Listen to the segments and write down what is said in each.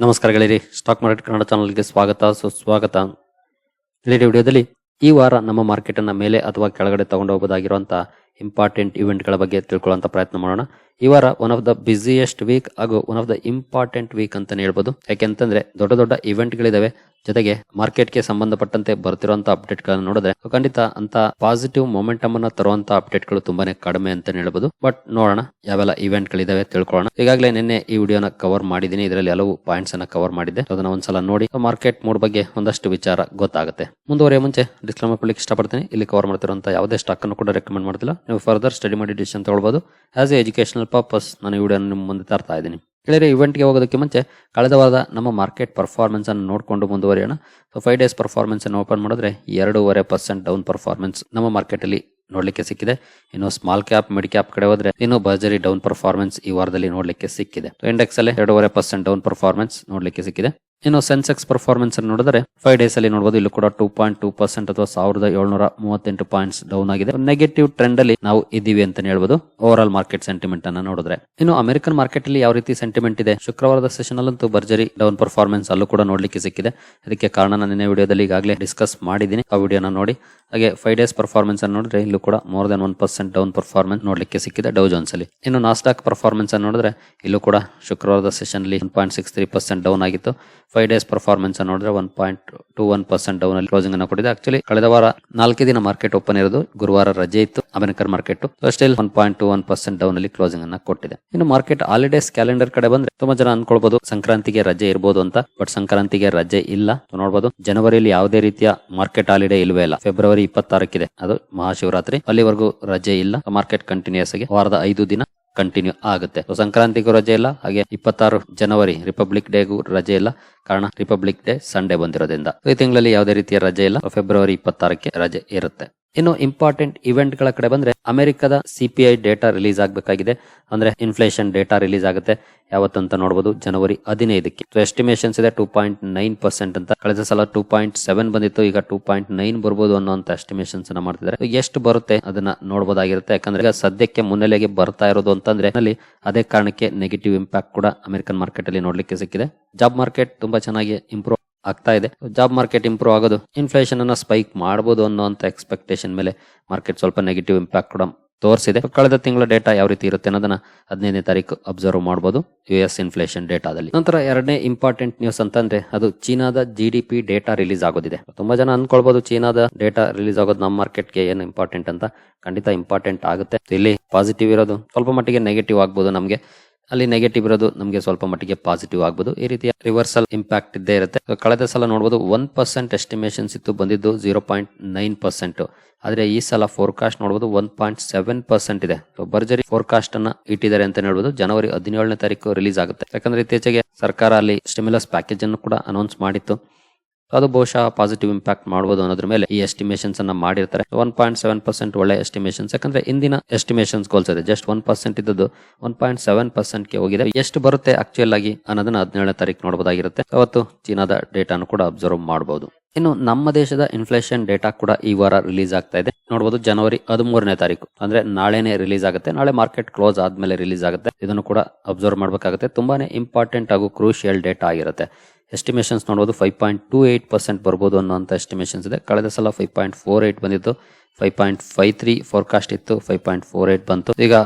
ನಮಸ್ಕಾರ ಗೆಳೆಯರಿ stock market Kannada ಚಾನಲ್ಗೆ ಸ್ವಾಗತ, ಸುಸ್ವಾಗತ. ಗೆಳೆಯರಿ ವಿಡಿಯೋದಲ್ಲಿ ಈ ವಾರ ನಮ್ಮ ಮಾರ್ಕೆಟ್ ಅನ್ನ ಮೇಲೆ ಅಥವಾ ಕೆಳಗಡೆ ತಗೊಂಡು ಹೋಗಬಹುದಾಗಿರುವಂತಹ ಇಂಪಾರ್ಟೆಂಟ್ ಇವೆಂಟ್ಗಳ ಬಗ್ಗೆ ತಿಳ್ಕೊಳ್ಳೋಂಥ ಪ್ರಯತ್ನ ಮಾಡೋಣ. ಈ ವಾರ one of the busiest week ಹಾಗೂ one of the important week ಅಂತಲೇ ಹೇಳ್ಬೋದು. ಯಾಕೆಂತಂದ್ರೆ ದೊಡ್ಡ ದೊಡ್ಡ ಇವೆಂಟ್ಗಳಿದ್ದಾವೆ ಜೊತೆಗೆ ಮಾರ್ಕೆಟ್ಗೆ ಸಂಬಂಧಪಟ್ಟಂತೆ ಬರ್ತಿರುವಂತ ಅಪ್ಡೇಟ್ ಗಳನ್ನ ನೋಡಿದ್ರೆ ಖಂಡಿತ ಅಂತ ಪಾಸಿಟಿವ್ ಮೊಮೆಂಟಮ್ ಅನ್ನು ತರುವಂತ ಅಪ್ಡೇಟ್ಗಳು ತುಂಬಾನೇ ಕಡಿಮೆ ಅಂತ ಹೇಳ್ಬೋದು. ಬಟ್ ನೋಡೋಣ ಯಾವೆಲ್ಲ ಇವೆಂಟ್ ಗಳಿದಾವೆ ತಿಳ್ಕೊಳ್ಳೋಣ. ಈಗಾಗಲೇ ನಿನ್ನೆ ಈ ವಿಡಿಯೋನ ಕವರ್ ಮಾಡಿದ್ದೀನಿ. ಇದರಲ್ಲಿ ಹಲವು ಪಾಯಿಂಟ್ಸ್ ಅನ್ನ ಕವರ್ ಮಾಡಿದ್ದೆ. ಅದನ್ನ ಒಂದ್ಸಲ ನೋಡಿ. ಮಾರ್ಕೆಟ್ ಮೂಡ್ ಬಗ್ಗೆ ಒಂದಷ್ಟು ವಿಚಾರ ಗೊತ್ತಾಗುತ್ತೆ. ಮುಂದುವರೆಯ ಮುಂಚೆ ಡಿಸ್ಕ್ಲೈಮರ್ ಕೊಡ್ಲಿಕ್ಕೆ ಇಷ್ಟಪಡ್ತೀನಿ. ಇಲ್ಲಿ ಕವರ್ ಮಾಡ್ತಿರುವಂತ ಯಾವುದೇ ಸ್ಟಾಕ್ ಅನ್ನು ಕೂಡ ರೆಕಮೆಂಡ್ ಮಾಡ್ತಿಲ್ಲ. ನೀವು ಫರ್ದರ್ ಸ್ಟಡಿ ಮಾಡಿ ಡಿಸಿಷನ್ ತಗೊಳ್ಬೋದು. ಆಸ್ ಎ ಎಜುಕೇಷನಲ್ ಪರ್ಪಸ್ ನಾನು ಈ ವಿಡಿಯೋ ನಿಮ್ಮ ಮುಂದೆ ತರ್ತಾ ಇದ್ದೀನಿ. ಗೆಳೆಯರೆ ಇವೆಂಟ್ಗೆ ಹೋಗೋದಕ್ಕೆ ಮುಂಚೆ ಕಳೆದ ವಾರದ ನಮ್ಮ ಮಾರ್ಕೆಟ್ ಪರ್ಫಾರ್ಮೆನ್ಸ್ ಅನ್ನು ನೋಡಿಕೊಂಡು ಮುಂದುವರಿಯೋಣ. ಸೊ ಫೈವ್ ಡೇಸ್ ಪರ್ಫಾರ್ಮೆನ್ಸ್ ಅನ್ನು ಓಪನ್ ಮಾಡಿದ್ರೆ ಎರಡೂವರೆ ಪರ್ಸೆಂಟ್ ಡೌನ್ ಪರ್ಫಾರ್ಮೆನ್ಸ್ ನಮ್ಮ ಮಾರ್ಕೆಟಲ್ಲಿ ನೋಡಲಿಕ್ಕೆ ಸಿಕ್ಕಿದೆ. ಇನ್ನು ಸ್ಮಾಲ್ ಕ್ಯಾಪ್ ಮಿಡ್ ಕ್ಯಾಪ್ ಕಡೆ ಹೋದ್ರೆ ಇನ್ನು ಭರ್ಜರಿ ಡೌನ್ ಪರ್ಫಾರ್ಮೆನ್ಸ್ ಈ ವಾರದಲ್ಲಿ ನೋಡಲಿಕ್ಕೆ ಸಿಕ್ಕಿದೆ. ಇಂಡೆಕ್ಸ್ ಅಲ್ಲಿ ಎರಡೂವರೆ ಪರ್ಸೆಂಟ್ ಡೌನ್ ಪರ್ಫಾರ್ಮೆನ್ಸ್ ನೋಡಲಿಕ್ಕೆ ಸಿಕ್ಕಿದೆ. ಇನ್ನು ಸೆನ್ಸೆಕ್ಸ್ ಪರ್ಫಾರ್ಮೆನ್ಸ್ ಅನ್ನು ನೋಡಿದ್ರೆ ಫೈವ್ ಡೇಸ್ ಅಲ್ಲಿ ನೋಡಬಹುದು ಇಲ್ಲೂ ಕೂಡ ಟೂ ಪಾಯಿಂಟ್ ಟೂ ಪರ್ಸೆಂಟ್ ಅಥವಾ ಸಾವಿರದ ಏಳ್ನೂರ ಮೂವತ್ತೆಂಟು ಪಾಯಿಂಟ್ಸ್ ಡೌನ್ ಆಗಿದೆ. ನೆಗೆಟಿವ್ ಟ್ರೆಂಡ್ ಅಲ್ಲಿ ನಾವು ಇದ್ದೀವಿ ಅಂತ ಹೇಳ್ಬೋದು. ಓವರ್ ಆಲ್ ಮಾರ್ಕೆಟ್ ಸೆಂಟಿಮೆಂಟ್ ಅನ್ನ ನೋಡಿದ್ರೆ. ಇನ್ನು ಅಮೆರಿಕನ್ ಮಾರ್ಕೆಟ್ ಅಲ್ಲಿ ಯಾವ ರೀತಿ ಸೆಂಟಿಮೆಂಟ್ ಇದೆ? ಶುಕ್ರವಾರದ ಸೆಷನ್ ಅಲ್ಲಂತೂ ಭರ್ಜರಿ ಡೌನ್ ಪರ್ಫಾರ್ಮೆನ್ಸ್ ಅಲ್ಲೂ ಕೂಡ ನೋಡ್ಲಿಕ್ಕೆ ಸಿಕ್ಕಿದೆ. ಅದಕ್ಕೆ ಕಾರಣ ನಾನು ನಿನ್ನೆ ವಿಡಿಯೋದಲ್ಲಿ ಈಗಾಗಲೇ ಡಿಸ್ಕಸ್ ಮಾಡಿದ್ದೀನಿ. ಆ ವಿಡಿಯೋನ ನೋಡಿ. ಹಾಗೆ ಫೈವ್ ಡೇಸ್ ಪರ್ಫಾರ್ಮೆನ್ಸ್ ಅನ್ನು ನೋಡಿದ್ರೆ ಇಲ್ಲೂ ಕೂಡ more than one percent down performance ನೋಡ್ಲಿಕ್ಕೆ ಸಿಕ್ಕಿದೆ ಡೌ ಜೋನ್ಸ್ ಅಲ್ಲಿ. ಇನ್ನು ನಾಸ್ಟಾಕ್ ಪರ್ಫಾರ್ಮೆನ್ಸ್ ಅನ್ನು ನೋಡಿದ್ರೆ ಇಲ್ಲೂ ಕೂಡ ಶುಕ್ರವಾರದ ಸೆಷನ್ ಅಲ್ಲಿ one point six three percent down ಆಗಿತ್ತು. ಫೈವ್ ಡೇಸ್ ಪರ್ಫಾರ್ಮೆನ್ಸ್ ನೋಡಿದ್ರೆ one point two one percent down ಅಲ್ಲಿ ಕ್ಲೋಸಿಂಗ್ ಅನ್ನು ಕೊಟ್ಟಿದೆ. ಆಕ್ಚುಲಿ ಕಳೆದ ವಾರ ನಾಲ್ಕೇ ದಿನ ಮಾರ್ಕೆಟ್ ಓಪನ್ ಇರೋದು, ಗುರುವಾರ ರಜೆ ಇತ್ತು American market still one point two one percent down ಅಲ್ಲಿ ಕ್ಲೋಸಿಂಗ್ ಅನ್ನ ಕೊಟ್ಟಿದೆ. ಇನ್ನು ಮಾರ್ಕೆಟ್ ಹಾಲಿಡೇಸ್ ಕ್ಯಾಲೆಂಡರ್ ಕಡೆ ಬಂದ್ರೆ ತುಂಬಾ ಜನ ಅನ್ಕೊಳ್ಬಹುದು ಸಂಕ್ರಾಂತಿಗೆ ರಜೆ ಇರಬಹುದು ಅಂತ ಬಟ್ ಸಂಕ್ರಾಂತಿಗೆ ರಜೆ ಇಲ್ಲ ನೋಡಬಹುದು ಜನವರಿಯಲ್ಲಿ ಯಾವುದೇ ರೀತಿಯ ಮಾರ್ಕೆಟ್ ಹಾಲಿಡೇ ಇಲ್ವೇ ಇಲ್ಲ. ಫೆಬ್ರವರಿ ಇಪ್ಪತ್ತಾರಕ್ಕಿದೆ. ಅದು ಮಹಾಶಿವರಾತ್ರಿ. ಅಲ್ಲಿವರೆಗೂ ರಜೆ ಇಲ್ಲ. ಮಾರ್ಕೆಟ್ ಕಂಟಿನ್ಯೂಸ್ ಆಗಿ ವಾರದ ಐದು ದಿನ ಕಂಟಿನ್ಯೂ ಆಗುತ್ತೆ. ಸಂಕ್ರಾಂತಿಗೂ ರಜೆ ಇಲ್ಲ, ಹಾಗೆ ಇಪ್ಪತ್ತಾರು ಜನವರಿ ರಿಪಬ್ಲಿಕ್ ಡೇಗೂ ರಜೆ ಇಲ್ಲ. ಕಾರಣ ರಿಪಬ್ಲಿಕ್ ಡೇ ಸಂಡೇ ಬಂದಿರೋದ್ರಿಂದ. ಈ ತಿಂಗಳಲ್ಲಿ ಯಾವುದೇ ರೀತಿಯ ರಜೆ ಇಲ್ಲ. ಫೆಬ್ರವರಿ ಇಪ್ಪತ್ತಾರಕ್ಕೆ ರಜೆ ಇರುತ್ತೆ. ಇನ್ನು ಇಂಪಾರ್ಟೆಂಟ್ ಇವೆಂಟ್ಗಳ ಕಡೆ ಬಂದ್ರೆ ಅಮೆರಿಕದ ಸಿಪಿಐ ಡೇಟಾ ರಿಲೀಸ್ ಆಗಬೇಕಾಗಿದೆ. ಅಂದ್ರೆ ಇನ್ಫ್ಲೇಷನ್ ಡೇಟಾ ರಿಲೀಸ್ ಆಗುತ್ತೆ. ಯಾವತ್ತಂತ ನೋಡಬಹುದು ಜನವರಿ ಹದಿನೈದಕ್ಕೆ. ಎಸ್ಟಿಮೇಷನ್ಸ್ ಇದೆ ಟೂ ಪಾಯಿಂಟ್ ನೈನ್ ಪರ್ಸೆಂಟ್ ಅಂತ. ಕಳೆದ ಸಲ ಟೂ ಪಾಯಿಂಟ್ ಸೆವೆನ್ ಬಂದಿತ್ತು, ಈಗ ಟೂ ಪಾಯಿಂಟ್ ನೈನ್ ಬರ್ಬೋದು ಅನ್ನೋಂತ ಎಸ್ಟಿಮೇಷನ್ಸ್ ಅನ್ನ ಮಾಡ್ತಿದ್ದಾರೆ. ಎಷ್ಟು ಬರುತ್ತೆ ಅದನ್ನ ನೋಡಬಹುದಾಗಿರುತ್ತೆ ಯಾಕಂದ್ರೆ ಈಗ ಸದ್ಯಕ್ಕೆ ಮುನ್ನೆಲೆಗೆ ಬರ್ತಾ ಇರೋದು ಅಂತಂದ್ರೆ ಅಲ್ಲಿ ಅದೇ ಕಾರಣಕ್ಕೆ ನೆಗೆಟಿವ್ ಇಂಪ್ಯಾಕ್ಟ್ ಕೂಡ ಅಮೆರಿಕನ್ ಮಾರ್ಕೆಟ್ ಅಲ್ಲಿ ನೋಡ್ಲಿಕ್ಕೆ ಸಿಕ್ಕಿದೆ. ಜಾಬ್ ಮಾರ್ಕೆಟ್ ತುಂಬಾ ಚೆನ್ನಾಗಿ ಇಂಪ್ರೂವ್ ಆಗ್ತಾ ಇದೆ. ಜಾಬ್ ಮಾರ್ಕೆಟ್ ಇಂಪ್ರೂವ್ ಆಗೋದು ಇನ್ಫ್ಲೇಷನ್ ಅನ್ನ ಸ್ಪೈಕ್ ಮಾಡಬಹುದು ಅನ್ನೋಂತ ಎಕ್ಸ್ಪೆಕ್ಟೇಷನ್ ಮೇಲೆ ಮಾರ್ಕೆಟ್ ಸ್ವಲ್ಪ ನೆಗೆಟಿವ್ ಇಂಪ್ಯಾಕ್ಟ್ ಕೂಡ ತೋರಿಸಿದೆ. ಕಳೆದ ತಿಂಗಳ ಡೇಟಾ ಯಾವ ರೀತಿ ಇರುತ್ತೆ ಅನ್ನೋದನ್ನ ಹದಿನೈದನೇ ತಾರೀಕು ಅಬ್ಸರ್ವ್ ಮಾಡಬಹುದು ಯು ಎಸ್ ಇನ್ಫ್ಲೇಷನ್ ಡೇಟಾದಲ್ಲಿ. ನಂತರ ಎರಡನೇ ಇಂಪಾರ್ಟೆಂಟ್ ನ್ಯೂಸ್ ಅಂತಂದ್ರೆ ಅದು ಚೀನಾದ G D P data release ಆಗೋದಿದೆ. ತುಂಬಾ ಜನ ಅನ್ಕೊಳ್ಬಹುದು ಚೀನಾದ ಡೇಟಾ ರಿಲೀಸ್ ಆಗೋದು ನಮ್ಮ ಮಾರ್ಕೆಟ್ಗೆ ಏನು ಇಂಪಾರ್ಟೆಂಟ್ ಅಂತ. ಖಂಡಿತ ಇಂಪಾರ್ಟೆಂಟ್ ಆಗುತ್ತೆ. ಇಲ್ಲಿ ಪಾಸಿಟಿವ್ ಇರೋದು ಸ್ವಲ್ಪ ಮಟ್ಟಿಗೆ ನೆಗೆಟಿವ್ ಆಗ್ಬೋದು ನಮಗೆ. ಅಲ್ಲಿ ನೆಗೆಟಿವ್ ಇರೋದು ನಮಗೆ ಸ್ವಲ್ಪ ಮಟ್ಟಿಗೆ ಪಾಸಿಟಿವ್ ಆಗ್ಬೋದು. ಈ ರೀತಿಯ ರಿವರ್ಸಲ್ ಇಂಪ್ಯಾಕ್ಟ್ ಇದ್ದೇ ಇರುತ್ತೆ. ಕಳೆದ ಸಲ ನೋಡಬಹುದು ಒನ್ ಪರ್ಸೆಂಟ್ ಎಸ್ಟಿಮೇಷನ್ಸ್ ಇತ್ತು ಬಂದಿದ್ದು ಜೀರೋ ಪಾಯಿಂಟ್ ನೈನ್ ಪರ್ಸೆಂಟ್ ಆದರೆ ಈ ಸಲ ಫೋರ್ಕಾಸ್ಟ್ ನೋಡಬಹುದು ಒನ್ ಪಾಯಿಂಟ್ ಸೆವೆನ್ ಪರ್ಸೆಂಟ್ ಇದೆ. ಭರ್ಜರಿ ಫೋರ್ಕಾಸ್ಟ್ ಅನ್ನ ಇಟ್ಟಿದ್ದಾರೆ ಅಂತ ಹೇಳ್ಬೋದು. ಜನವರಿ ಹದಿನೇಳನೇ ತಾರೀಕು ರಿಲೀಸ್ ಆಗುತ್ತೆ. ಯಾಕಂದ್ರೆ ಇತ್ತೀಚೆಗೆ ಸರ್ಕಾರ ಅಲ್ಲಿ ಸ್ಟಿಮ್ಯುಲಸ್ ಪ್ಯಾಕೇಜ್ ಅನ್ನು ಕೂಡ ಅನೌನ್ಸ್ ಮಾಡಿತ್ತು. ಅದು ಬಹುಶಃ ಪಾಸಿಟಿವ್ ಇಂಪ್ಯಾಕ್ಟ್ ಮಾಡಬಹುದು ಅನ್ನೋದ್ರ ಮೇಲೆ ಈ ಎಸ್ಟಿಮೇಷನ್ಸ್ ಅನ್ನ ಮಾಡಿರ್ತಾರೆ. ಒನ್ ಪಾಯಿಂಟ್ ಸೆವೆನ್ ಪರ್ಸೆಂಟ್ ಒಳ್ಳೆ ಎಸ್ಟಿಮೇಷನ್ಸ್ ಯಾಕಂದ್ರೆ ಇಂದಿನ ಎಸ್ಟಿಮೇಷನ್ಸ್ ಹೋಲ್ಸಿದೆ ಜಸ್ಟ್ ಒನ್ ಪರ್ಸೆಂಟ್ ಇದ್ದದ್ದು ಒನ್ ಪಾಯಿಂಟ್ ಸೆವೆನ್ ಪರ್ಸೆಂಟ್ಗೆ ಹೋಗಿದೆ. ಎಷ್ಟು ಬರುತ್ತೆ ಆಕ್ಚುಯಲ್ ಆಗಿ ಅನ್ನೋದನ್ನ ಹದಿನೇಳನೇ ತಾರೀಕು ನೋಡಬಹುದಾಗಿರುತ್ತೆ ಅವತ್ತು ಚೀನಾದ ಡೇಟಾನು ಕೂಡ ಅಬ್ಸರ್ವ್ ಮಾಡಬಹುದು ಇನ್ನು ನಮ್ಮ ದೇಶದ ಇನ್ಫ್ಲೇಷನ್ ಡೇಟಾ ಕೂಡ ಈ ವಾರ ರಿಲೀಸ್ ಆಗ್ತಾ ಇದೆ. ನೋಡಬಹುದು ಜನವರಿ ಹದಿಮೂರನೇ ತಾರೀಕು ಅಂದ್ರೆ ನಾಳೆನೆ ರಿಲೀಸ್ ಆಗುತ್ತೆ. ನಾಳೆ ಮಾರ್ಕೆಟ್ ಕ್ಲೋಸ್ ಆದ್ಮೇಲೆ ರಿಲೀಸ್ ಆಗುತ್ತೆ. ಇದನ್ನು ಕೂಡ ಅಬ್ಸರ್ವ್ ಮಾಡಬೇಕಾಗುತ್ತೆ. ತುಂಬಾನೇ ಇಂಪಾರ್ಟೆಂಟ್ ಹಾಗೂ ಕ್ರೂಷಿಯಲ್ ಡೇಟಾ ಆಗಿರುತ್ತೆ. ಎಸ್ಟಿಮೇಷನ್ಸ್ ನೋಡಬಹುದು five point two eight percent ಬರ್ಬೋದು ಅನ್ನೋಂಥ ಎಸ್ಟಿಮೇಷನ್ಸ್ ಇದೆ. ಕಳೆದ ಸಲ ಫೈವ್ ಪಾಯಿಂಟ್ ಫೋರ್ ಏಟ್ ಬಂದಿತ್ತು. Five point five three forecast ಇತ್ತು. ಫೈವ್ ಪಾಯಿಂಟ್ ಫೋರ್ ಏಟ್ ಬಂತು. ಈಗ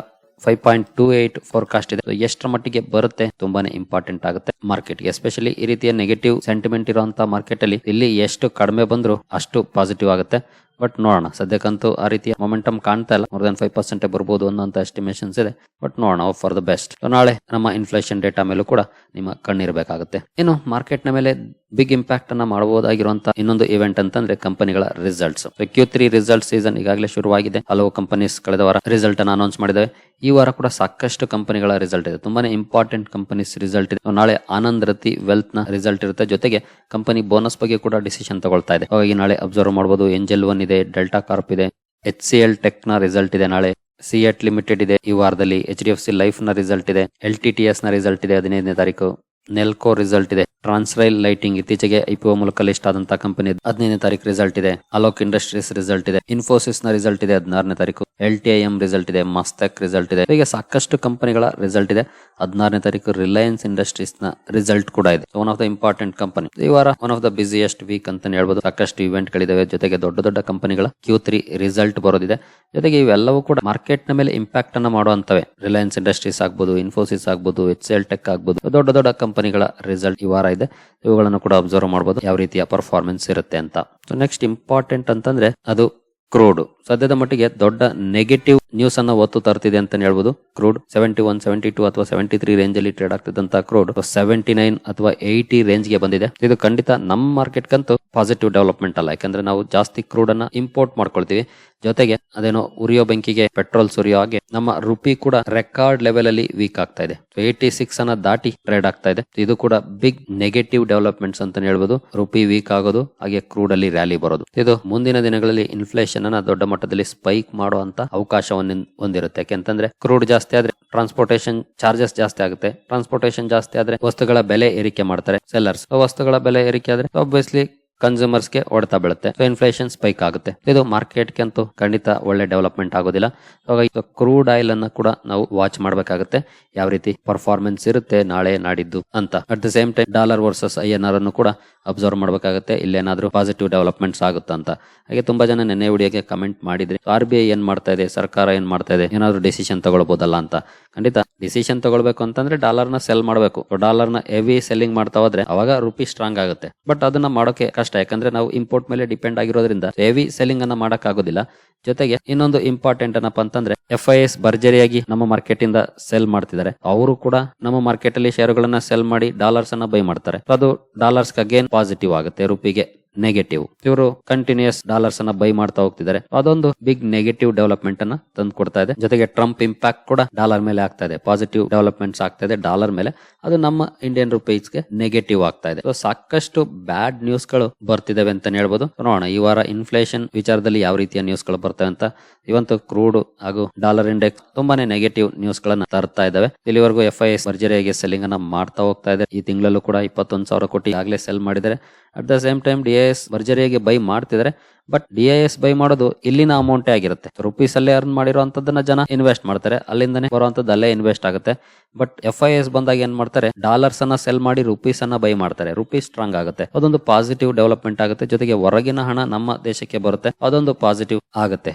five point two eight forecast ಇದೆ. ಎಷ್ಟರ ಮಟ್ಟಿಗೆ ಬರುತ್ತೆ ತುಂಬಾನೇ ಇಂಪಾರ್ಟೆಂಟ್ ಆಗುತ್ತೆ ಮಾರ್ಕೆಟ್ಗೆ ಎಸ್ಪೆಷಲಿ ಈ ರೀತಿಯ ನೆಗೆಟಿವ್ ಸೆಂಟಿಮೆಂಟ್ ಇರುವಂತಹ ಮಾರ್ಕೆಟ್ ಅಲ್ಲಿ, ಇಲ್ಲಿ ಎಷ್ಟು ಕಡಿಮೆ ಬಂದ್ರು ಅಷ್ಟು ಪಾಸಿಟಿವ್ ಆಗುತ್ತೆ. ಬಟ್ ನೋಡೋಣ. ಸದ್ಯಕ್ಕಂತೂ ಆ ರೀತಿಯ ಮೊಮೆಂಟಮ್ ಕಾಣ್ತಾ ಇಲ್ಲ. ಮೋರ್ ದನ್ ಫೈವ್ ಪರ್ಸೆಂಟ್ ಬರ್ಬೋದು ಅನ್ನೋಂಥ ಎಸ್ಟಿಮೇಷನ್ಸ್ ಇದೆ. ಬಟ್ ನೋಡೋಣ. ಫಾರ್ ದ ಬೆಸ್ಟ್ ನಾಳೆ ನಮ್ಮ ಇನ್ಫ್ಲೇಷನ್ ಡೇಟಾ ಮೇಲೂ ಕೂಡ ನಿಮ್ಮ ಕಣ್ಣಿರಬೇಕಾಗುತ್ತೆ. ಇನ್ನು ಮಾರ್ಕೆಟ್ನ ಮೇಲೆ ಬಿಗ್ ಇಂಪ್ಯಾಕ್ಟ್ ಅನ್ನ ಮಾಡಬಹುದಾಗಿರುವಂತ ಇನ್ನೊಂದು ಇವೆಂಟ್ ಅಂತಂದ್ರೆ ಕಂಪನಿಗಳ results Q three result season ಈಗಾಗಲೇ ಶುರುವಾಗಿದೆ. ಹಲವು ಕಂಪನೀಸ್ ಕಳೆದ ವಾರ ರಿಸಲ್ಟ್ ಅನ್ನು ಅನೌನ್ಸ್ ಮಾಡಿದಾವೆ ಈ ವಾರ ಕೂಡ ಸಾಕಷ್ಟು ಕಂಪನಿಗಳ ರಿಸಲ್ಟ್ ಇದೆ. ತುಂಬಾನೇ ಇಂಪಾರ್ಟೆಂಟ್ ಕಂಪನೀಸ್ ರಿಸಲ್ಟ್ ಇದೆ. ನಾಳೆ ಆನಂದ್ ರತಿ ವೆಲ್ತ್ನ ರಿಸಲ್ಟ್ ಇರುತ್ತೆ. ಜೊತೆಗೆ ಕಂಪನಿ ಬೋನಸ್ ಬಗ್ಗೆ ಕೂಡ ಡಿಸಿಷನ್ ತಗೊಳ್ತಾ ಇದೆ. ಹಾಗಾಗಿ ನಾಳೆ ಅಬ್ಸರ್ವ್ ಮಾಡಬಹುದು ಎಂಜೆಲ್ ಒನ್ ಇದೆ, ಡೆಲ್ಟಾ ಕಾರ್ಪ್ ಇದೆ, ಎಚ್ ಸಿ ಎಲ್ ಟೆಕ್ನ ರಿಸಲ್ಟ್ ಇದೆ ನಾಳೆ ಸಿಎಟ್ ಲಿಮಿಟೆಡ್ ಇದೆ ಈ ವಾರದಲ್ಲಿ, ಎಚ್ ಡಿ ಎಫ್ ಸಿ ಲೈಫ್ನ ರಿಸಲ್ಟ್ ಇದೆ, ಎಲ್ ಟಿ ಟಿ ಎಸ್ನ ರಿಸಲ್ಟ್ ಇದೆ ಹದಿನೈದನೇ ತಾರೀಕು. ನೆಲ್ಕೋ ರಿಸಲ್ಟ್ ಇದೆ. ಟ್ರಾನ್ಸ್ರೈಲ್ ಲೈಟಿಂಗ್ ಇತ್ತೀಚೆಗೆ ಐಪಿಒ ಮೂಲಕ ಲಿಸ್ಟ್ ಆದಂತಹ ಕಂಪನಿ ಹದಿನೈದನೇ ತಾರೀಕು ರಿಸಲ್ಟ್ ಇದೆ. ಅಲೋಕ್ ಇಂಡಸ್ಟ್ರೀಸ್ ರಿಸಲ್ಟ್ ಇದೆ. ಇನ್ಫೋಸಿಸ್ನ ರಿಸಲ್ಟ್ ಇದೆ ಹದಿನಾರನೇ ತಾರೀಕು. ಎಲ್ ಟಿ ಎಂ ರಿಸಲ್ಟ್ ಇದೆ. ಮಸ್ತಕ್ ರಿಸಲ್ಟ್ ಇದೆ. ಹೀಗೆ ಸಾಕಷ್ಟು ಕಂಪನಿಗಳ ರಿಸಲ್ಟ್ ಇದೆ. ಹದಿನಾರನೇ ತಾರೀಕು ರಿಲಯನ್ಸ್ ಇಂಡಸ್ಟ್ರೀಸ್ನ ರಿಸಲ್ಟ್ ಕೂಡ ಇದೆ. One of the important company ಈ ವಾರ one of the busiest week ಅಂತ ಹೇಳ್ಬೋದು. ಸಾಕಷ್ಟು ಇವೆಂಟ್ ಗಳಿದಾವೆ. ಜೊತೆಗೆ ದೊಡ್ಡ ದೊಡ್ಡ ಕಂಪನಿಗಳ ಕ್ಯೂ ತ್ರೀ ರಿಸಲ್ಟ್ ಬರೋದಿದೆ. ಜೊತೆಗೆ ಇವೆಲ್ಲವೂ ಕೂಡ ಮಾರ್ಕೆಟ್ನ ಮೇಲೆ ಇಂಪ್ಯಾಕ್ಟ್ ಅನ್ನ ಮಾಡುವಂತವೆ. ರಿಲಯನ್ಸ್ ಇಂಡಸ್ಟ್ರೀಸ್ ಆಗ್ಬಹುದು ಇನ್ಫೋಸಿಸ್ ಆಗ್ಬಹುದು ಎಚ್ ಎಲ್ ಟೆಕ್ ಆಗ್ಬಹುದು ದೊಡ್ಡ ದೊಡ್ಡ ಕಂಪನಿಗಳ ರಿಸಲ್ಟ್ ಈ ವಾರ ಇದೆ. ಇವುಗಳನ್ನು ಕೂಡ ಅಬ್ಸರ್ವ್ ಮಾಡಬಹುದು ಯಾವ ರೀತಿಯ ಪರ್ಫಾರ್ಮೆನ್ಸ್ ಇರುತ್ತೆ ಅಂತ. ಸೊ ನೆಕ್ಸ್ಟ್ ಇಂಪಾರ್ಟೆಂಟ್ ಅಂತಂದ್ರೆ ಅದು ಕ್ರೋಡ್ ಸದ್ಯದ ಮಟ್ಟಿಗೆ ದೊಡ್ಡ ನೆಗೆಟಿವ್ ನ್ಯೂಸ್ ಅನ್ನ ಒತ್ತು ತರ್ತಿದೆ ಅಂತ ಹೇಳ್ಬೋದು. Crude seventy one seventy two ಅಥವಾ ಸೆವೆಂಟಿ ತ್ರೀ ರೇಂಜ್ ಅಲ್ಲಿ ಟ್ರೇಡ್ ಆಗ್ತಿದ್ದಂತ ಕ್ರೂಡ್ ಸೆವೆಂಟಿ ನೈನ್ ಅಥವಾ ಏಯ್ಟಿ ರೇಂಜ್ಗೆ ಬಂದಿದೆ. ಇದು ಖಂಡಿತ ನಮ್ಮ ಮಾರ್ಕೆಟ್ ಕಂತೂ ಪಾಸಿಟಿವ್ ಡೆವಲಪ್ಮೆಂಟ್ ಅಲ್ಲ. ಯಾಕಂದ್ರೆ ನಾವು ಜಾಸ್ತಿ ಕ್ರೂಡ್ ಅನ್ನ ಇಂಪೋರ್ಟ್ ಮಾಡ್ಕೊಳ್ತೀವಿ. ಜೊತೆಗೆ ಅದೇನೋ ಉರಿಯೋ ಬೆಂಕಿಗೆ ಪೆಟ್ರೋಲ್ ಸುರಿಯೋ ಹಾಗೆ ನಮ್ಮ ರುಪಿ ಕೂಡ ರೆಕಾರ್ಡ್ ಲೆವೆಲ್ ಅಲ್ಲಿ ವೀಕ್ ಆಗ್ತಾ ಇದೆ. ಏಯ್ಟಿ ಸಿಕ್ಸ್ ಅನ್ನ ದಾಟಿ ಟ್ರೇಡ್ ಆಗ್ತಾ ಇದೆ. ಇದು ಕೂಡ ಬಿಗ್ ನೆಗೆಟಿವ್ ಡೆವಲಪ್ಮೆಂಟ್ಸ್ ಅಂತ ಹೇಳ್ಬೋದು. ರುಪಿ ವೀಕ್ ಆಗೋದು, ಹಾಗೆ ಕ್ರೂಡ್ ಅಲ್ಲಿ ರ್ಯಾಲಿ ಬರೋದು. ಇದು ಮುಂದಿನ ದಿನಗಳಲ್ಲಿ ಇನ್ಫ್ಲೇಷನ್ ಅನ್ನ ದೊಡ್ಡ ಮಟ್ಟದಲ್ಲಿ ಸ್ಪೈಕ್ ಮಾಡುವಂತ ಅವಕಾಶವನ್ನು ಹೊಂದಿರುತ್ತೆ. ಯಾಕೆಂತಂದ್ರೆ ಕ್ರೂಡ್ ಜಾಸ್ತಿ ಆದ್ರೆ ಟ್ರಾನ್ಸ್ಪೋರ್ಟೇಷನ್ ಚಾರ್ಜಸ್ ಜಾಸ್ತಿ ಆಗುತ್ತೆ. ಟ್ರಾನ್ಸ್ಪೋರ್ಟೇಷನ್ ಜಾಸ್ತಿ ಆದ್ರೆ ವಸ್ತುಗಳ ಬೆಲೆ ಏರಿಕೆ ಮಾಡ್ತಾರೆ ಸೆಲ್ಲರ್ಸ್ ವಸ್ತುಗಳ ಬೆಲೆ ಏರಿಕೆ ಆದ್ರೆ ಆಬ್ವಿಯಸ್ಲಿ ಕನ್ಸ್ಯೂಮರ್ಸ್ಗೆ ಹೊಡೆತಾ ಬೀಳುತ್ತೆ. ಸೊ ಇನ್ಫ್ಲೇಷನ್ ಸ್ಪೈಕ್ ಆಗುತ್ತೆ. ಇದು ಮಾರ್ಕೆಟ್ಗೆ ಅಂತೂ ಖಂಡಿತ ಒಳ್ಳೆ ಡೆವಲಪ್ಮೆಂಟ್ ಆಗೋದಿಲ್ಲ. ಹಾಗಾಗಿ ಕ್ರೂಡ್ ಆಯಿಲ್ ಅನ್ನ ಕೂಡ ನಾವು ವಾಚ್ ಮಾಡಬೇಕಾಗುತ್ತೆ. ಯಾವ ರೀತಿ ಪರ್ಫಾರ್ಮೆನ್ಸ್ ಇರುತ್ತೆ ನಾಳೆ ನಾಡಿದ್ದು ಅಂತ. At the same time dollar versus I R ಅನ್ನು ಕೂಡ ಅಬ್ಸರ್ವ್ ಮಾಡಬೇಕಾಗುತ್ತೆ, ಇಲ್ಲೇನಾದರೂ ಪಾಸಿಟಿವ್ ಡೆವಲಪ್ಮೆಂಟ್ಸ್ ಆಗುತ್ತೆ ಅಂತ. ಹಾಗೆ ತುಂಬಾ ಜನ ನೆನ್ನೆ ವಿಡಿಯೋಗೆ ಕಮೆಂಟ್ ಮಾಡಿದ್ರೆ. ಆರ್ ಬಿ ಐ ಏನ್ ಮಾಡ್ತಾ ಇದೆ, ಸರ್ಕಾರ ಏನ್ ಮಾಡ್ತಾ ಇದೆ, ಏನಾದ್ರು ಡಿಸಿಷನ್ ತಗೊಳ್ಬೋದಲ್ಲ ಅಂತ. ಖಂಡಿತ ಡಿಸಿಷನ್ ತಗೊಳ್ಬೇಕು ಅಂತಂದ್ರೆ ಡಾಲರ್ನ ಸೆಲ್ ಮಾಡಬೇಕು. ಡಾಲರ್ನ ಹೆವಿ ಸೆಲ್ಲಿಂಗ್ ಮಾಡ್ತಾ ಹೋದ್ರೆ ಅವಾಗ ರುಪಿ ಸ್ಟ್ರಾಂಗ್ ಆಗುತ್ತೆ. ಬಟ್ ಅದನ್ನ ಮಾಡೋಕೆ ಕಷ್ಟ. ಯಾಕಂದ್ರೆ ನಾವು ಇಂಪೋರ್ಟ್ ಮೇಲೆ ಡಿಪೆಂಡ್ ಆಗಿರೋದ್ರಿಂದ ಹೆವಿ ಸೆಲ್ಲಿಂಗ್ ಅನ್ನ ಮಾಡಕ್ ಆಗೋದಿಲ್ಲ ಜೊತೆಗೆ ಇನ್ನೊಂದು ಇಂಪಾರ್ಟೆಂಟ್ ಏನಪ್ಪಾ ಅಂತಂದ್ರೆ ಎಫ್ ಐ ಎಸ್ ಭರ್ಜರಿಯಾಗಿ ನಮ್ಮ ಮಾರ್ಕೆಟ್ ಇಂದ ಸೆಲ್ ಮಾಡ್ತಿದ್ದಾರೆ. ಅವರು ಕೂಡ ನಮ್ಮ ಮಾರ್ಕೆಟ್ ಅಲ್ಲಿ ಶೇರುಗಳನ್ನ ಸೆಲ್ ಮಾಡಿ ಡಾಲರ್ಸ್ ಅನ್ನ ಬೈ ಮಾಡ್ತಾರೆ. ಅದು ಡಾಲರ್ಸ್ ಅಗೇನ್ ಪಾಸಿಟಿವ್ ಆಗುತ್ತೆ ರುಪಿಗೆ. ನೆಗೆಟಿವ್ ಇವರು ಕಂಟಿನ್ಯೂಸ್ ಡಾಲರ್ಸ್ ಅನ್ನ ಬೈ ಮಾಡ್ತಾ ಹೋಗ್ತಿದ್ದಾರೆ. ಅದೊಂದು ಬಿಗ್ ನೆಗೆಟಿವ್ ಡೆವಲಪ್ಮೆಂಟ್ ಅನ್ನ ತಂದು ಕೊಡ್ತಾ ಇದೆ. ಜೊತೆಗೆ ಟ್ರಂಪ್ ಇಂಪ್ಯಾಕ್ಟ್ ಕೂಡ ಡಾಲರ್ ಮೇಲೆ ಆಗ್ತಾ ಇದೆ. ಪಾಸಿಟಿವ್ ಡೆವಲಪ್ಮೆಂಟ್ಸ್ ಆಗ್ತಾ ಇದೆ ಡಾಲರ್ ಮೇಲೆ. ಅದು ನಮ್ಮ ಇಂಡಿಯನ್ ರುಪೀಸ್ಗೆ ನೆಗೆಟಿವ್ ಆಗ್ತಾ ಇದೆ. ಸಾಕಷ್ಟು ಬ್ಯಾಡ್ ನ್ಯೂಸ್ಗಳು ಬರ್ತಿದಾವೆ ಅಂತ ಹೇಳ್ಬೋದು. ನೋಡೋಣ, ಈ ವಾರ ಇನ್ಫ್ಲೇಷನ್ ವಿಚಾರದಲ್ಲಿ ಯಾವ ರೀತಿಯ ನ್ಯೂಸ್ಗಳು ಬರ್ತವೆ ಅಂತ. ಇವಂತೂ ಕ್ರೂಡ್ ಹಾಗೂ ಡಾಲರ್ ಇಂಡೆಕ್ಸ್ ತುಂಬಾನೇ ನೆಗೆಟಿವ್ ನ್ಯೂಸ್ ಗಳನ್ನ ತರ್ತಾ ಇದಾವೆ. ಇಲ್ಲಿವರೆಗೂ ಎಫ್ ಐ ಎಸ್ ಭರ್ಜರಿಯಾಗಿ ಸೆಲ್ಲಿಂಗ್ ಅನ್ನ ಮಾಡ್ತಾ ಹೋಗ್ತಾ ಇದೆ. ಈ ತಿಂಗಳಲ್ಲೂ ಕೂಡ ಇಪ್ಪತ್ತೊಂದು ಸಾವಿರ ಕೋಟಿ ಆಗ್ಲೇ ಸೆಲ್ ಮಾಡಿದ್ದಾರೆ. At the same time D S ಭರ್ಜರಿಯಾಗಿ buy ಮಾಡ್ತಿದ್ದಾರೆ but D I S buy ಮಾಡೋದು ಇಲ್ಲಿನ ಅಮೌಂಟೇ ಆಗಿರುತ್ತೆ. ರುಪೀಸ್ ಅಲ್ಲೇ ಅರ್ನ್ ಮಾಡಿರುವಂತದನ್ನ ಜನ ಇನ್ವೆಸ್ಟ್ ಮಾಡ್ತಾರೆ. ಅಲ್ಲಿಂದನೇ ಬರುವಂತದ್ದು ಅಲ್ಲೇ ಇನ್ವೆಸ್ಟ್ ಆಗುತ್ತೆ. ಬಟ್ ಎಫ್ ಐ ಎಸ್ ಬಂದಾಗ ಏನ್ ಮಾಡ್ತಾರೆ? ಡಾಲರ್ಸ್ ಅನ್ನ ಸೆಲ್ ಮಾಡಿ ರುಪೀಸ್ ಅನ್ನ ಬೈ ಮಾಡ್ತಾರೆ. ರುಪೀಸ್ ಸ್ಟ್ರಾಂಗ್ ಆಗುತ್ತೆ. ಅದೊಂದು ಪಾಸಿಟಿವ್ ಡೆವಲಪ್ಮೆಂಟ್ ಆಗುತ್ತೆ. ಜೊತೆಗೆ ಹೊರಗಿನ ಹಣ ನಮ್ಮ ದೇಶಕ್ಕೆ ಬರುತ್ತೆ. ಅದೊಂದು ಪಾಸಿಟಿವ್ ಆಗುತ್ತೆ.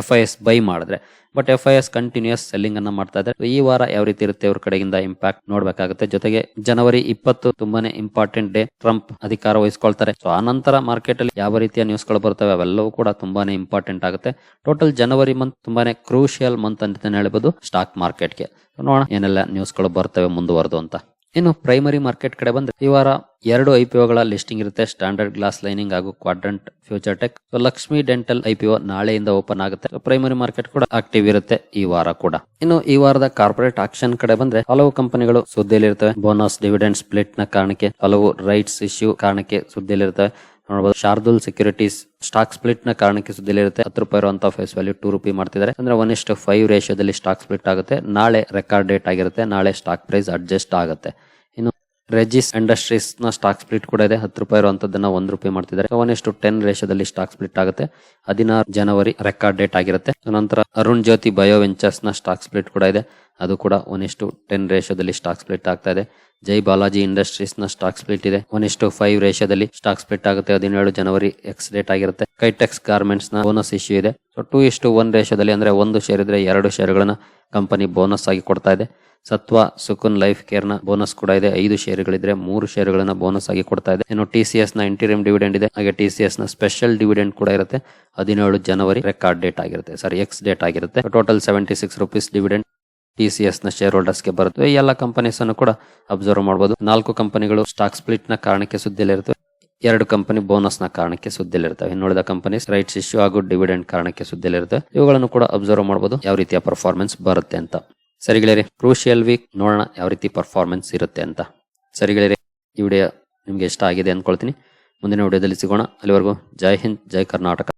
ಎಫ್ ಐ ಎಸ್ ಬೈ ಮಾಡಿದ್ರೆ. But F I S continuous selling ಅನ್ನ ಮಾಡ್ತಾ ಇದ್ದಾರೆ ಈ ವಾರ ಯಾವ ರೀತಿ ಇರುತ್ತೆ ಅವ್ರ ಕಡೆಯಿಂದ ಇಂಪ್ಯಾಕ್ಟ್ ನೋಡ್ಬೇಕಾಗುತ್ತೆ. ಜೊತೆಗೆ ಜನವರಿ ಇಪ್ಪತ್ತು ತುಂಬಾನೇ ಇಂಪಾರ್ಟೆಂಟ್ ಡೇ ಟ್ರಂಪ್ ಅಧಿಕಾರ ವಹಿಸ್ಕೊಳ್ತಾರೆ. ಸೊ ಆ ನಂತರ ಮಾರ್ಕೆಟ್ ಅಲ್ಲಿ ಯಾವ ರೀತಿಯ ನ್ಯೂಸ್ಗಳು ಬರ್ತವೆ ಅವೆಲ್ಲವೂ ಕೂಡ ತುಂಬಾನೇ ಇಂಪಾರ್ಟೆಂಟ್ ಆಗುತ್ತೆ. ಟೋಟಲ್ ಜನವರಿ ಮಂತ್ ತುಂಬಾನೇ ಕ್ರೂಷಿಯಲ್ ಮಂತ್ ಅಂತ ಹೇಳ್ಬೋದು ಸ್ಟಾಕ್ ಮಾರ್ಕೆಟ್ಗೆ ನೋಡೋಣ ಏನೆಲ್ಲ ನ್ಯೂಸ್ಗಳು ಬರ್ತವೆ ಮುಂದುವರೆದು ಅಂತ. ಇನ್ನು ಪ್ರೈಮರಿ ಮಾರ್ಕೆಟ್ ಕಡೆ ಬಂದ್ರೆ ಈ ವಾರ ಎರಡು ಐಪಿಒಗಳ ಲಿಸ್ಟಿಂಗ್ ಇರುತ್ತೆ. ಸ್ಟ್ಯಾಂಡರ್ಡ್ ಗ್ಲಾಸ್ ಲೈನಿಂಗ್ ಹಾಗೂ Quadrant Future Tek Lakshmi Dental IPO ನಾಳೆಯಿಂದ ಓಪನ್ ಆಗುತ್ತೆ. ಪ್ರೈಮರಿ ಮಾರ್ಕೆಟ್ ಕೂಡ ಆಕ್ಟಿವ್ ಇರುತ್ತೆ ಈ ವಾರ ಕೂಡ. ಇನ್ನು ಈ ವಾರದ ಕಾರ್ಪೊರೇಟ್ ಆಕ್ಷನ್ ಕಡೆ ಬಂದ್ರೆ ಹಲವು ಕಂಪನಿಗಳು ಸುದ್ದಿಯಲ್ಲಿರುತ್ತವೆ ಬೋನಸ್ ಡಿವಿಡೆಂಡ್ ಸ್ಪ್ಲಿಟ್ನ ಕಾರಣಕ್ಕೆ ಹಲವು ರೈಟ್ಸ್ ಇಶ್ಯೂ ಕಾರಣಕ್ಕೆ ಸುದ್ದಿಯಲ್ಲಿರ್ತವೆ. ನೋಡಬಹುದು ಶಾರ್ದುಲ್ ಸೆಕ್ಯೂರಿಟೀಸ್ ಸ್ಟಾಕ್ ಸ್ಪ್ಲಿಟ್ನ ಕಾರಣಕ್ಕೆ ಸುದ್ದಿಲಿರುತ್ತೆ ಹತ್ತು ರೂಪಾಯಿ ಇರುವಂತಹ ಫೇಸ್ ವ್ಯಾಲ್ಯೂ ಟೂ ರುಪಿ ಮಾಡ್ತಿದ್ದಾರೆ. ಅಂದ್ರೆ ಒನ್ ಇಷ್ಟು ಫೈವ್ ರೇಷಿಯೋದಲ್ಲಿ ಸ್ಟಾಕ್ ಸ್ಪ್ಲಿಟ್ ಆಗುತ್ತೆ. ನಾಳೆ ರೆಕಾರ್ಡ್ ಡೇಟ್ ಆಗಿರುತ್ತೆ. ನಾಳೆ ಸ್ಟಾಕ್ ಪ್ರೈಸ್ ಅಡ್ಜಸ್ಟ್ ಆಗುತ್ತೆ. ರೆಜಿಸ್ ಇಂಡಸ್ಟ್ರೀಸ್ನ ಸ್ಟಾಕ್ ಸ್ಪ್ಲಿಟ್ ಕೂಡ ಇದೆ. ಹತ್ತು ರೂಪಾಯಿ ಇರುವಂತದ್ದನ್ನ ಒಂದ್ ರೂಪಾಯಿ ಮಾಡ್ತಿದ್ದಾರೆ. ಒನ್ ಎಷ್ಟು ಟೆನ್ ರೇಷದಲ್ಲಿ ಸ್ಟಾಕ್ ಸ್ಪ್ಲಿಟ್ ಆಗುತ್ತೆ. ಹದಿನಾರು ಜನವರಿ ರೆಕಾರ್ಡ್ ಡೇಟ್ ಆಗಿರುತ್ತೆ. ನಂತರ ಅರುಣ್ ಜ್ಯೋತಿ ಬಯೋ ವೆಂಚರ್ಸ್ನ ಸ್ಟಾಕ್ ಸ್ಪ್ಲಿಟ್ ಕೂಡ ಇದೆ. ಅದು ಕೂಡ ಒನ್ ಎಷ್ಟು ಟೆನ್ ರೇಷದಲ್ಲಿ ಸ್ಟಾಕ್ ಸ್ಪ್ಲಿಟ್ ಆಗ್ತಾ ಇದೆ. ಜೈ ಬಾಲಾಜಿ ಇಂಡಸ್ಟ್ರೀಸ್ನ ಸ್ಟಾಕ್ ಸ್ಪ್ಲಿಟ್ ಇದೆ ಒನ್ ಎಷ್ಟು ಫೈವ್ ರೇಷದಲ್ಲಿ ಸ್ಟಾಕ್ ಸ್ಪ್ಲಿಟ್ ಆಗುತ್ತೆ. ಹದಿನೇಳು ಜನವರಿ ಎಕ್ಸ್ ಡೇಟ್ ಆಗಿರುತ್ತೆ. ಕೈಟೆಕ್ಸ್ ಗಾರ್ಮೆಂಟ್ಸ್ನ ಬೋನಸ್ ಇಶ್ಯೂ ಇದೆ ಟೂ ಇಷ್ಟು ಒನ್ ರೇಷದಲ್ಲಿ ಅಂದ್ರೆ ಒಂದು ಶೇರ್ ಇದ್ರೆ ಎರಡು ಶೇರ್ಗಳನ್ನ ಕಂಪನಿ ಬೋನಸ್ ಆಗಿ ಕೊಡ್ತಾ ಇದೆ. ಸತ್ವ, ಸುಕುನ್, ಲೈಫ್ ಕೇರ್ನ ಬೋನಸ್ ಕೂಡ ಇದೆ. ಐದು ಶೇರುಗಳಿದ್ರೆ ಮೂರು ಶೇರುಗಳನ್ನ ಬೋನಸ್ ಆಗಿ ಕೊಡ್ತಾ ಇದೆ. ಇನ್ನು ಟಿ ಸಿ ಎಸ್ನ ಇಂಟೀರಿಯಂ ಡಿವಿಡೆಂಡ್ ಇದೆ. ಹಾಗೆ ಟಿ ಸಿ ಎಸ್ನ ಸ್ಪೆಷಲ್ ಡಿವಿಡೆಂಡ್ ಕೂಡ ಇರುತ್ತೆ. ಹದಿನೇಳು ಜನವರಿ ರೆಕಾರ್ಡ್ ಡೇಟ್ ಆಗಿರುತ್ತೆ. ಸಾರಿ ಎಕ್ಸ್ ಡೇಟ್ ಆಗಿರುತ್ತೆ. Total seventy six rupees dividend T C ಎಸ್ನ ಶೇರ್ ಹೋಲ್ಡರ್ಸ್ಗೆ ಬರುತ್ತೆ. ಎಲ್ಲ ಕಂಪನೀಸ್ ಅನ್ನು ಕೂಡ ಅಬ್ಸರ್ವ್ ಮಾಡಬಹುದು ನಾಲ್ಕು ಕಂಪನಿಗಳು ಸ್ಟಾಕ್ ಸ್ಪ್ಲಿಟ್ನ ಕಾರಣಕ್ಕೆ ಸುದ್ದಿಯಲ್ಲಿರುತ್ತವೆ ಎರಡು ಕಂಪನಿ ಬೋನಸ್ನ ಕಾರಣಕ್ಕೆ ಸುದ್ದಿಲಿರ್ತವೆ ಇನ್ನುಳಿದ ಕಂಪನೀಸ್ ರೈಟ್ಸ್ ಇಶ್ಯೂ ಹಾಗೂ ಡಿವಿಡೆಂಡ್ ಕಾರಣಕ್ಕೆ ಸುದ್ದಿಯಲ್ಲಿರುತ್ತೆ ಇವುಗಳನ್ನು ಕೂಡ ಅಬ್ಸರ್ವ್ ಮಾಡಬಹುದು ಯಾವ ರೀತಿಯ ಪರ್ಫಾರ್ಮೆನ್ಸ್ ಬರುತ್ತೆ ಅಂತ. ಸರಿಗಳೇ ಕ್ರೂಷಿಯಲ್ ವೀಕ್ ನೋಡೋಣ ಯಾವ ರೀತಿ ಪರ್ಫಾರ್ಮೆನ್ಸ್ ಇರುತ್ತೆ ಅಂತ. ಸರಿಗಳೇ ಈ ವಿಡಿಯೋ ನಿಮಗೆ ಇಷ್ಟ ಆಗಿದೆ ಅಂದ್ಕೊಳ್ತೀನಿ ಮುಂದಿನ ವಿಡಿಯೋದಲ್ಲಿ ಸಿಗೋಣ. ಅಲ್ಲಿವರೆಗೂ ಜೈ ಹಿಂದ್, ಜೈ ಕರ್ನಾಟಕ.